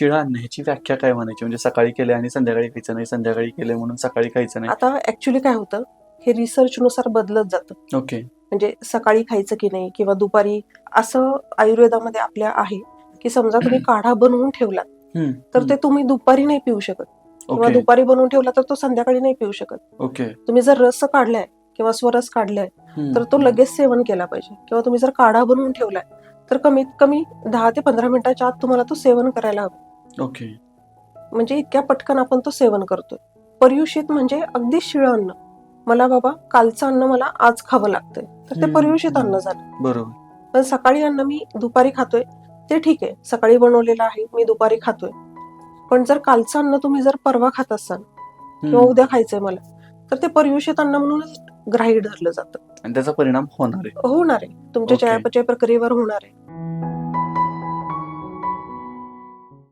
शिळं ह्याची व्याख्या काय म्हणायची? म्हणजे सकाळी केलंय आणि संध्याकाळी खायचं नाही संध्याकाळी केलंय म्हणून सकाळी खायचं नाही. आता ऍक्च्युली काय होतं हे रिसर्चनुसार बदलत जातं. ओके. म्हणजे सकाळी खायचं की नाही किंवा दुपारी असं आयुर्वेदामध्ये आपल्या आहे की समजा तुम्ही काढा बनवून ठेवला तर ते तुम्ही दुपारी नाही पिऊ शकत. किंवा दुपारी बनवून ठेवला तर तो संध्याकाळी नाही पिऊ शकत. ओके. तुम्ही जर रस काढलाय किंवा स्वरस काढलाय तर तो लगेच सेवन केला पाहिजे. किंवा तुम्ही जर काढा बनवून ठेवलाय तर कमीत कमी दहा ते पंधरा मिनिटाच्या आत तुम्हाला तो सेवन करायला हवं. ओके. म्हणजे इतक्या पटकन आपण तो सेवन करतोय. पर्युषित म्हणजे अगदी शिळं अन्न. मला बाबा कालचं अन्न मला आज खावं लागतंय. तर ते. पर्युषित अन्न झालं. बरोबर. पण सकाळी अन्न मी दुपारी खातोय ते ठीक आहे. सकाळी बनवलेलं आहे मी दुपारी खातोय. पण जर कालचं अन्न तुम्ही जर परवा खात असाल किंवा उद्या खायचंय मला तर ते पर्युषित अन्न म्हणूनच ग्राह्य धरलं जातं. आणि त्याचा परिणाम होणार आहे. होणार आहे. तुमच्या. चयापचय प्रक्रियेवर होणार आहे.